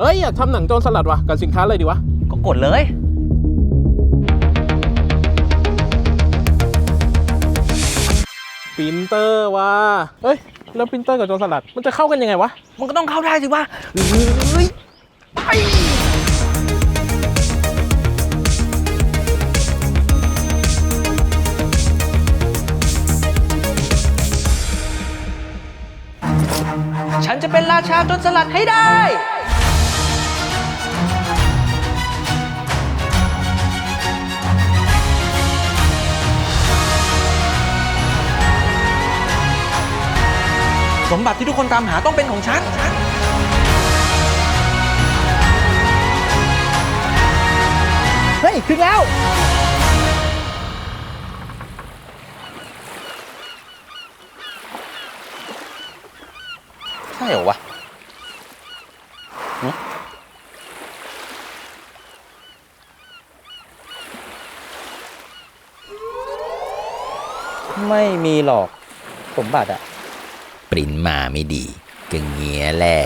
เฮ้ย อยากทำหนังโจรสลัดว่ะกับสินค้าอะไรดีวะ ก็กดเลย ปรินเตอร์ว่ะเฮ้ย แล้วปรินเตอร์กับโจรสลัด มันจะเข้ากันยังไงวะ มันก็ต้องเข้าได้สิวะเฮ้ยไปฉันจะเป็นราชาจนสลัดให้ได้ สมบัติที่ทุกคนตามหาต้องเป็นของฉัน เฮ้ย ถึงแล้ว ใช่เหรอวะหึไม่มีหรอกสมบัติอะ ปริ้นมาไม่ดีก็เงี้ยแหละ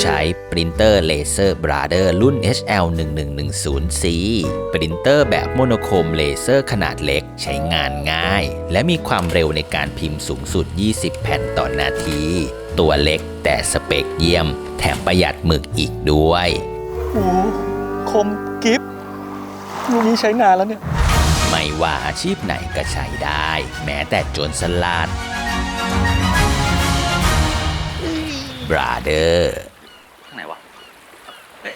ใช้ปรินเตอร์เลเซอร์บราเดอร์รุ่น HL1110C ปรินเตอร์แบบโมโนโคมเลเซอร์ขนาดเล็กใช้งานง่าย และมีความเร็วในการพิมพ์สูงสุด 20 แผ่นต่อนาที ตัวเล็กแต่สเปคเยี่ยม แถมประหยัดหมึกอีกด้วยโอ้คมกิฟลูกนี้ใช้งานแล้วเนี่ย ไม่ว่าอาชีพไหนก็ใช้ได้ แม้แต่โจรสลัดบราเดอร์ ข้างไหนวะเอ้ย